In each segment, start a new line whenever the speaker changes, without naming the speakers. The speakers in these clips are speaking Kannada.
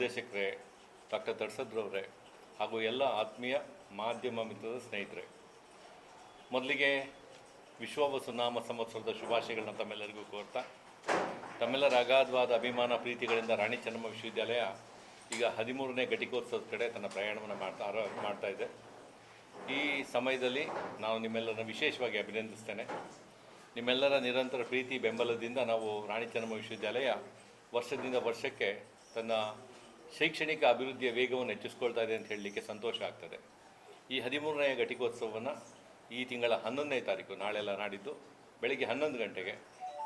ನಿರ್ದೇಶಕರೇ ಡಾಕ್ಟರ್ ದರ್ಸದ್ರವರೇ ಹಾಗೂ ಎಲ್ಲ ಆತ್ಮೀಯ ಮಾಧ್ಯಮ ಮಿತ್ರದ ಸ್ನೇಹಿತರೆ. ಮೊದಲಿಗೆ ವಿಶ್ವ ವಸುನಾಮ ಸಂವತ್ಸರದ ಶುಭಾಶಯಗಳನ್ನ ತಮ್ಮೆಲ್ಲರಿಗೂ ಕೋರ್ತಾ. ತಮ್ಮೆಲ್ಲರ ಅಗಾಧವಾದ ಅಭಿಮಾನ, ಪ್ರೀತಿಗಳಿಂದ ರಾಣಿ ಚೆನ್ನಮ್ಮ ವಿಶ್ವವಿದ್ಯಾಲಯ ಈಗ ಹದಿಮೂರನೇ ಘಟಿಕೋತ್ಸವದ ಕಡೆ ತನ್ನ ಪ್ರಯಾಣವನ್ನು ಮಾಡ್ತಾ ಮಾಡ್ತಾ ಇದೆ. ಈ ಸಮಯದಲ್ಲಿ ನಾನು ನಿಮ್ಮೆಲ್ಲರನ್ನ ವಿಶೇಷವಾಗಿ ಅಭಿನಂದಿಸ್ತೇನೆ. ನಿಮ್ಮೆಲ್ಲರ ನಿರಂತರ ಪ್ರೀತಿ ಬೆಂಬಲದಿಂದ ನಾವು ರಾಣಿ ಚೆನ್ನಮ್ಮ ವಿಶ್ವವಿದ್ಯಾಲಯ ವರ್ಷದಿಂದ ವರ್ಷಕ್ಕೆ ತನ್ನ ಶೈಕ್ಷಣಿಕ ಅಭಿವೃದ್ಧಿಯ ವೇಗವನ್ನು ಹೆಚ್ಚಿಸ್ಕೊಳ್ತಾ ಇದೆ ಅಂತ ಹೇಳಲಿಕ್ಕೆ ಸಂತೋಷ ಆಗ್ತದೆ. ಈ ಹದಿಮೂರನೆಯ ಘಟಿಕೋತ್ಸವವನ್ನು ಈ ತಿಂಗಳ ಹನ್ನೊಂದನೇ ತಾರೀಕು ನಾಳೆಲ್ಲ ನಾಡಿದ್ದು ಬೆಳಗ್ಗೆ ಹನ್ನೊಂದು ಗಂಟೆಗೆ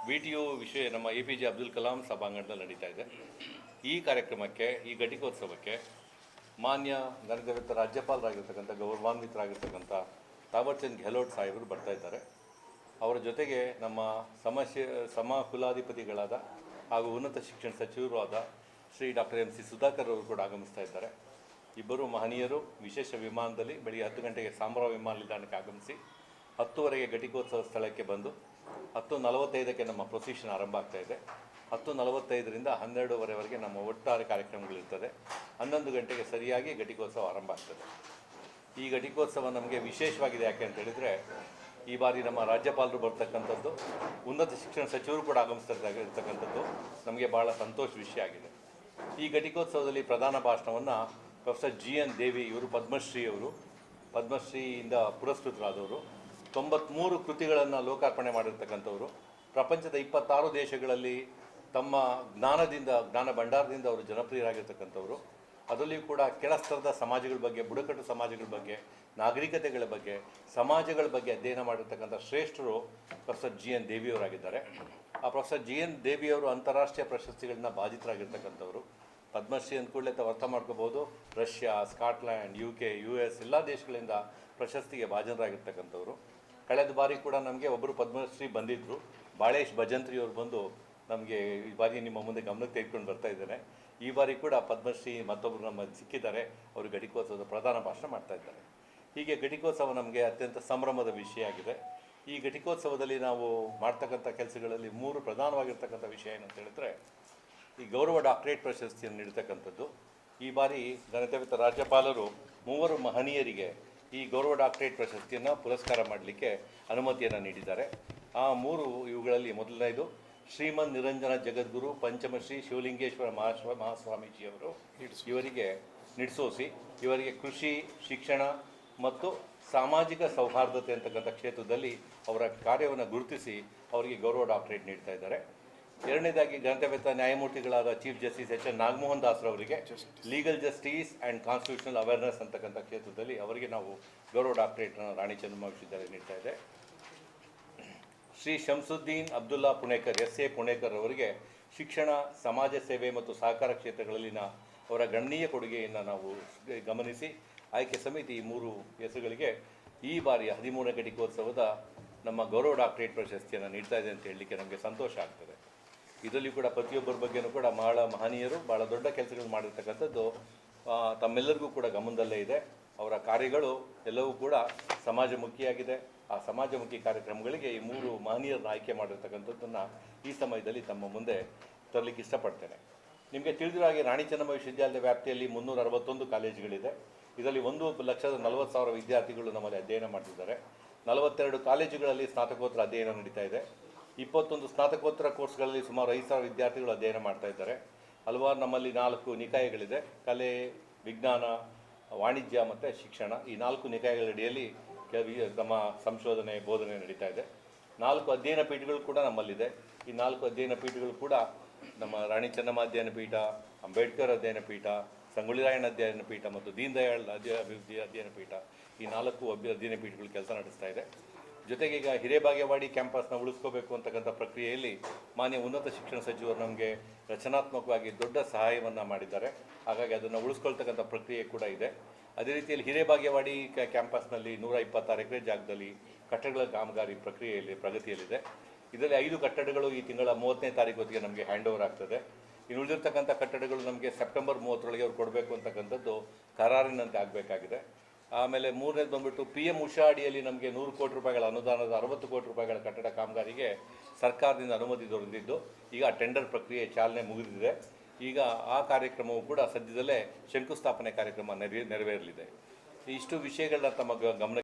ಬಿ ಟಿ ಯು ವಿಷಯ ನಮ್ಮ A P J Abdul Kalam ಸಭಾಂಗಣದಲ್ಲಿ ನಡೀತಾ ಇದೆ. ಈ ಕಾರ್ಯಕ್ರಮಕ್ಕೆ, ಈ ಘಟಿಕೋತ್ಸವಕ್ಕೆ ಮಾನ್ಯ ಗಣಗವಿತ ರಾಜ್ಯಪಾಲರಾಗಿರ್ತಕ್ಕಂಥ, ಗೌರವಾನ್ವಿತರಾಗಿರ್ತಕ್ಕಂಥ ತಾವರ್ಚಂದ್ ಗೆಹ್ಲೋಟ್ ಸಾಹೇಬರು ಬರ್ತಾ ಇದ್ದಾರೆ. ಅವರ ಜೊತೆಗೆ ನಮ್ಮ ಸಮಸ್ಯೆ ಸಮ ಕುಲಾಧಿಪತಿಗಳಾದ ಹಾಗೂ ಉನ್ನತ ಶಿಕ್ಷಣ ಸಚಿವರು ಆದ Shri doctor M C Sudhakar ಅವರು ಕೂಡ ಆಗಮಿಸ್ತಾ ಇದ್ದಾರೆ. ಇಬ್ಬರು ಮಹನೀಯರು ವಿಶೇಷ ವಿಮಾನದಲ್ಲಿ ಬೆಳಿಗ್ಗೆ ಹತ್ತು ಗಂಟೆಗೆ ಸಾಂಬ್ರಾ ವಿಮಾನ ನಿಲ್ದಾಣಕ್ಕೆ ಆಗಮಿಸಿ ಹತ್ತುವರೆಗೆ ಘಟಿಕೋತ್ಸವ ಸ್ಥಳಕ್ಕೆ ಬಂದು ಹತ್ತು ನಲವತ್ತೈದಕ್ಕೆ ನಮ್ಮ ಪ್ರೊಸೀಷನ್ ಆರಂಭ ಆಗ್ತಾ ಇದೆ. ಹತ್ತು ನಲವತ್ತೈದರಿಂದ ಹನ್ನೆರಡೂವರೆವರೆಗೆ ನಮ್ಮ ಒಟ್ಟಾರೆ ಕಾರ್ಯಕ್ರಮಗಳಿರ್ತದೆ ಹನ್ನೊಂದು ಗಂಟೆಗೆ ಸರಿಯಾಗಿ ಘಟಿಕೋತ್ಸವ ಆರಂಭ ಆಗ್ತದೆ. ಈ ಘಟಿಕೋತ್ಸವ ನಮಗೆ ವಿಶೇಷವಾಗಿದೆ ಯಾಕೆ ಅಂತ ಹೇಳಿದರೆ, ಈ ಬಾರಿ ನಮ್ಮ ರಾಜ್ಯಪಾಲರು ಬರ್ತಕ್ಕಂಥದ್ದು, ಉನ್ನತ ಶಿಕ್ಷಣ ಸಚಿವರು ಕೂಡ ಆಗಮಿಸ್ತಾ ಇರ್ತಕ್ಕಂಥದ್ದು, ನಮಗೆ ಭಾಳ ಸಂತೋಷ ವಿಷಯ ಆಗಿದೆ. ಈ ಘಟಿಕೋತ್ಸವದಲ್ಲಿ ಪ್ರಧಾನ ಭಾಷಣವನ್ನು ಪ್ರೊಫೆಸರ್ ಜಿ ಎನ್ ದೇವಿ ಇವರು, ಪದ್ಮಶ್ರೀ ಅವರು, ಪದ್ಮಶ್ರೀಯಿಂದ ಪುರಸ್ಕೃತರಾದವರು. ತೊಂಬತ್ತ್ಮೂರು ಕೃತಿಗಳನ್ನು ಲೋಕಾರ್ಪಣೆ ಮಾಡಿರ್ತಕ್ಕಂಥವರು. ಪ್ರಪಂಚದ ಇಪ್ಪತ್ತಾರು ದೇಶಗಳಲ್ಲಿ ತಮ್ಮ ಜ್ಞಾನದಿಂದ, ಜ್ಞಾನ ಭಂಡಾರದಿಂದ ಅವರು ಜನಪ್ರಿಯರಾಗಿರ್ತಕ್ಕಂಥವ್ರು. ಅದರಲ್ಲಿಯೂ ಕೂಡ ಕೆಳಸ್ತರದ ಸಮಾಜಗಳ ಬಗ್ಗೆ, ಬುಡಕಟ್ಟು ಸಮಾಜಗಳ ಬಗ್ಗೆ, ನಾಗರಿಕತೆಗಳ ಬಗ್ಗೆ, ಸಮಾಜಗಳ ಬಗ್ಗೆ ಅಧ್ಯಯನ ಮಾಡಿರ್ತಕ್ಕಂಥ ಶ್ರೇಷ್ಠರು ಪ್ರೊಫೆಸರ್ ಜಿ ಎನ್ ದೇವಿಯವರಾಗಿದ್ದಾರೆ. ಪ್ರೊಫೆಸರ್ ಜಿ ಎನ್ ದೇವಿಯವರು ಅಂತಾರಾಷ್ಟ್ರೀಯ ಪ್ರಶಸ್ತಿಗಳನ್ನ ಬಾಧಿತರಾಗಿರ್ತಕ್ಕಂಥವ್ರು ಪದ್ಮಶ್ರೀ ಅಂದ್ಕೂಡಲೇ ತಾವು ಅರ್ಥ ಮಾಡ್ಕೋಬೋದು Russia, Scotland, U K, U S ಎಲ್ಲ ದೇಶಗಳಿಂದ ಪ್ರಶಸ್ತಿಗೆ ಭಾಜನರಾಗಿರ್ತಕ್ಕಂಥವ್ರು. ಕಳೆದ ಬಾರಿ ಕೂಡ ನಮಗೆ ಒಬ್ಬರು ಪದ್ಮಶ್ರೀ ಬಂದಿದ್ದರು ಬಾಳೇಶ್ ಭಜಂತ್ರಿ ಅವರು ಬಂದು ನಮಗೆ ಈ ಬಾರಿ ನಿಮ್ಮ ಮುಂದೆ ಗಮನಕ್ಕೆ ತೆಗೆದುಕೊಂಡು ಬರ್ತಾ ಇದ್ದಾರೆ. ಈ ಬಾರಿ ಕೂಡ ಪದ್ಮಶ್ರೀ ಮತ್ತೊಬ್ಬರು ನಮ್ಮ ಸಿಕ್ಕಿದ್ದಾರೆ. ಅವರು ಘಟಿಕೋತ್ಸವದ ಪ್ರಧಾನ ಭಾಷಣ ಮಾಡ್ತಾ ಇದ್ದಾರೆ. ಹೀಗೆ ಘಟಿಕೋತ್ಸವ ನಮಗೆ ಅತ್ಯಂತ ಸಂಭ್ರಮದ ವಿಷಯ ಆಗಿದೆ. ಈ ಘಟಿಕೋತ್ಸವದಲ್ಲಿ ನಾವು ಮಾಡ್ತಕ್ಕಂಥ ಕೆಲಸಗಳಲ್ಲಿ ಮೂರು ಪ್ರಧಾನವಾಗಿರ್ತಕ್ಕಂಥ ವಿಷಯ ಏನಂತ ಹೇಳಿದ್ರೆ ಈ ಗೌರವ ಡಾಕ್ಟರೇಟ್ ಪ್ರಶಸ್ತಿಯನ್ನು ನೀಡ್ತಕ್ಕಂಥದ್ದು. ಈ ಬಾರಿ ಘನತೆವಿತ ರಾಜ್ಯಪಾಲರು ಮೂವರು ಮಹನೀಯರಿಗೆ ಈ ಗೌರವ ಡಾಕ್ಟರೇಟ್ ಪ್ರಶಸ್ತಿಯನ್ನು ಪುರಸ್ಕಾರ ಮಾಡಲಿಕ್ಕೆ ಅನುಮತಿಯನ್ನು ನೀಡಿದ್ದಾರೆ. ಆ ಮೂರು ಇವುಗಳಲ್ಲಿ ಮೊದಲನೇದು ಶ್ರೀಮನ್ ನಿರಂಜನ ಜಗದ್ಗುರು ಪಂಚಮಶ್ರೀ ಶಿವಲಿಂಗೇಶ್ವರ ಮಹಾಶ್ವ ಮಹಾಸ್ವಾಮೀಜಿಯವರು ಇವರಿಗೆ ನಿಡ್ಸೋಸಿ ಇವರಿಗೆ ಕೃಷಿ ಶಿಕ್ಷಣ ಮತ್ತು ಸಾಮಾಜಿಕ ಸೌಹಾರ್ದತೆ ಅಂತಕ್ಕಂಥ ಕ್ಷೇತ್ರದಲ್ಲಿ ಅವರ ಕಾರ್ಯವನ್ನು ಗುರುತಿಸಿ ಅವರಿಗೆ ಗೌರವ ಡಾಕ್ಟರೇಟ್ ನೀಡ್ತಾ ಇದ್ದಾರೆ. ಎರಡನೇದಾಗಿ ಗಣತವ್ಯತ ನ್ಯಾಯಮೂರ್ತಿಗಳಾದ chief justice H N Nagamohan ದಾಸ್ರವರಿಗೆ legal justice and constitutional awareness ಅಂತಕ್ಕಂಥ ಕ್ಷೇತ್ರದಲ್ಲಿ ಅವರಿಗೆ ನಾವು ಗೌರವ ಡಾಕ್ಟರೇಟ್ನ ರಾಣಿ ಚೆನ್ನಮ್ಮ ವಿಶ್ವವಿದ್ಯಾಲಯ ನೀಡ್ತಾ ಇದೆ. ಶ್ರೀ ಶಂಸುದ್ದೀನ್ ಅಬ್ದುಲ್ಲಾ ಪುಣೇಕರ್ ಎಸ್ ಎ ಪುಣೇಕರ್ ಅವರಿಗೆ ಶಿಕ್ಷಣ ಸಮಾಜ ಸೇವೆ ಮತ್ತು ಸಹಕಾರ ಕ್ಷೇತ್ರಗಳಲ್ಲಿನ ಅವರ ಗಣನೀಯ ಕೊಡುಗೆಯನ್ನು ನಾವು ಗಮನಿಸಿ ಆಯ್ಕೆ ಸಮಿತಿ ಈ ಮೂರು ಹೆಸರುಗಳಿಗೆ ಈ ಬಾರಿಯ ಹದಿಮೂರನೇ ಘಟಿಕೋತ್ಸವದ ನಮ್ಮ ಗೌರವ ಡಾಕ್ಟರೇಟ್ ಪ್ರಶಸ್ತಿಯನ್ನು ನೀಡ್ತಾ ಇದೆ ಅಂತ ಹೇಳಲಿಕ್ಕೆ ನಮಗೆ ಸಂತೋಷ ಆಗ್ತದೆ. ಇದರಲ್ಲಿ ಕೂಡ ಪ್ರತಿಯೊಬ್ಬರ ಬಗ್ಗೆನೂ ಕೂಡ ಬಹಳ ಮಹನೀಯರು, ಬಹಳ ದೊಡ್ಡ ಕೆಲಸಗಳು ಮಾಡಿರ್ತಕ್ಕಂಥದ್ದು ತಮ್ಮೆಲ್ಲರಿಗೂ ಕೂಡ ಗಮನದಲ್ಲೇ ಇದೆ. ಅವರ ಕಾರ್ಯಗಳು ಎಲ್ಲವೂ ಕೂಡ ಸಮಾಜಮುಖಿಯಾಗಿದೆ. ಆ ಸಮಾಜಮುಖಿ ಕಾರ್ಯಕ್ರಮಗಳಿಗೆ ಈ ಮೂರು ಮಹನೀಯರನ್ನ ಆಯ್ಕೆ ಮಾಡಿರ್ತಕ್ಕಂಥದ್ದನ್ನು ಈ ಸಮಯದಲ್ಲಿ ತಮ್ಮ ಮುಂದೆ ತರಲಿಕ್ಕೆ ಇಷ್ಟಪಡ್ತೇನೆ. ನಿಮಗೆ ತಿಳಿದಿರೋ ಹಾಗೆ ರಾಣಿ ಚೆನ್ನಮ್ಮ ವಿಶ್ವವಿದ್ಯಾಲಯದ ವ್ಯಾಪ್ತಿಯಲ್ಲಿ ಮುನ್ನೂರ ಅರವತ್ತೊಂದು ಕಾಲೇಜುಗಳಿದೆ. ಇದರಲ್ಲಿ ಒಂದು ಲಕ್ಷದ ನಲವತ್ತು ಸಾವಿರ ವಿದ್ಯಾರ್ಥಿಗಳು ನಮ್ಮಲ್ಲಿ ಅಧ್ಯಯನ ಮಾಡ್ತಿದ್ದಾರೆ. ನಲವತ್ತೆರಡು ಕಾಲೇಜುಗಳಲ್ಲಿ ಸ್ನಾತಕೋತ್ತರ ಅಧ್ಯಯನ ನಡೀತಾ ಇದೆ. ಇಪ್ಪತ್ತೊಂದು ಸ್ನಾತಕೋತ್ತರ ಕೋರ್ಸ್ಗಳಲ್ಲಿ ಸುಮಾರು ಐದು ಸಾವಿರ ವಿದ್ಯಾರ್ಥಿಗಳು ಅಧ್ಯಯನ ಮಾಡ್ತಾ ಇದ್ದಾರೆ. ಹಲವಾರು ನಮ್ಮಲ್ಲಿ ನಾಲ್ಕು ನಿಕಾಯಗಳಿದೆ. ಕಲೆ, ವಿಜ್ಞಾನ, ವಾಣಿಜ್ಯ ಮತ್ತು ಶಿಕ್ಷಣ. ಈ ನಾಲ್ಕು ನಿಕಾಯಗಳ ಅಡಿಯಲ್ಲಿ ನಮ್ಮ ಸಂಶೋಧನೆ, ಬೋಧನೆ ನಡೀತಾ ಇದೆ. ನಾಲ್ಕು ಅಧ್ಯಯನ ಪೀಠಗಳು ಕೂಡ ನಮ್ಮಲ್ಲಿದೆ. ಈ ನಾಲ್ಕು ಅಧ್ಯಯನ ಪೀಠಗಳು ಕೂಡ ನಮ್ಮ ರಾಣಿ ಚೆನ್ನಮ್ಮ ಅಧ್ಯಯನ ಪೀಠ, ಅಂಬೇಡ್ಕರ್ ಅಧ್ಯಯನ ಪೀಠ ಸಂಗೊಳ್ಳಿ ರಾಯಣ್ಣ ಅಧ್ಯಯನ ಪೀಠ ಮತ್ತು ದೀನ್ ದಯಾಳ್ ಅಧ್ಯ ಅಭಿವೃದ್ಧಿ ಅಧ್ಯಯನ ಪೀಠ ಈ ನಾಲ್ಕು ಅಭ್ಯ, ಅಧ್ಯಯನ ಪೀಠಗಳು ಕೆಲಸ ನಡೆಸ್ತಾ ಇದೆ. ಜೊತೆಗೆ ಈಗ ಹಿರೇಬಾಗೇವಾಡಿ ಕ್ಯಾಂಪಸ್ನ ಉಳಿಸ್ಕೋಬೇಕು ಅಂತಕ್ಕಂಥ ಪ್ರಕ್ರಿಯೆಯಲ್ಲಿ ಮಾನ್ಯ ಉನ್ನತ ಶಿಕ್ಷಣ ಸಚಿವರು ನಮಗೆ ರಚನಾತ್ಮಕವಾಗಿ ದೊಡ್ಡ ಸಹಾಯವನ್ನು ಮಾಡಿದ್ದಾರೆ. ಹಾಗಾಗಿ ಅದನ್ನು ಉಳಿಸ್ಕೊಳ್ತಕ್ಕಂಥ ಪ್ರಕ್ರಿಯೆ ಕೂಡ ಇದೆ. ಅದೇ ರೀತಿಯಲ್ಲಿ ಹಿರೇಬಾಗೇವಾಡಿ ಕ್ಯಾ- ಕ್ಯಾಂಪಸ್ನಲ್ಲಿ ನೂರ ಇಪ್ಪತ್ತಾರು ಎಕರೆ ಜಾಗದಲ್ಲಿ ಕಟ್ಟಡಗಳ ಕಾಮಗಾರಿ ಪ್ರಕ್ರಿಯೆಯಲ್ಲಿ, ಪ್ರಗತಿಯಲ್ಲಿದೆ. ಇದರಲ್ಲಿ ಐದು ಕಟ್ಟಡಗಳು ಈ ತಿಂಗಳ ಮೂವತ್ತನೇ ತಾರೀಕು ಹೊತ್ತಿಗೆ ನಮಗೆ ಹ್ಯಾಂಡ್ ಓವರ್ ಆಗ್ತದೆ. ಇನ್ನು ಉಳಿದಿರ್ತಕ್ಕಂಥ ಕಟ್ಟಡಗಳು ನಮಗೆ ಸೆಪ್ಟೆಂಬರ್ ಮೂವತ್ತರೊಳಗೆ ಅವ್ರು ಕೊಡಬೇಕು ಅಂತಕ್ಕಂಥದ್ದು ಕರಾರಿನಂತೆ ಆಗಬೇಕಾಗಿದೆ. ಆಮೇಲೆ ಮೂರನೇದು ಬಂದ್ಬಿಟ್ಟು ಪಿ ಎಂ ಉಷಾ ಅಡಿಯಲ್ಲಿ ನಮಗೆ ನೂರು ಕೋಟಿ ರೂಪಾಯಿಗಳ ಅನುದಾನದ ಅರವತ್ತು ಕೋಟಿ ರೂಪಾಯಿಗಳ ಕಟ್ಟಡ ಕಾಮಗಾರಿಗೆ ಸರ್ಕಾರದಿಂದ ಅನುಮತಿ ದೊರೆತಿದ್ದು. ಈಗ ಟೆಂಡರ್ ಪ್ರಕ್ರಿಯೆ ಚಾಲನೆ ಮುಗಿದಿದೆ. ಈಗ ಆ ಕಾರ್ಯಕ್ರಮವು ಕೂಡ ಸದ್ಯದಲ್ಲೇ ಶಂಕುಸ್ಥಾಪನೆ ಕಾರ್ಯಕ್ರಮ ನೆರವೇ, ನೆರವೇರಲಿದೆ. ಇಷ್ಟು ವಿಷಯಗಳನ್ನ ತಮ್ಮ ಗಮನ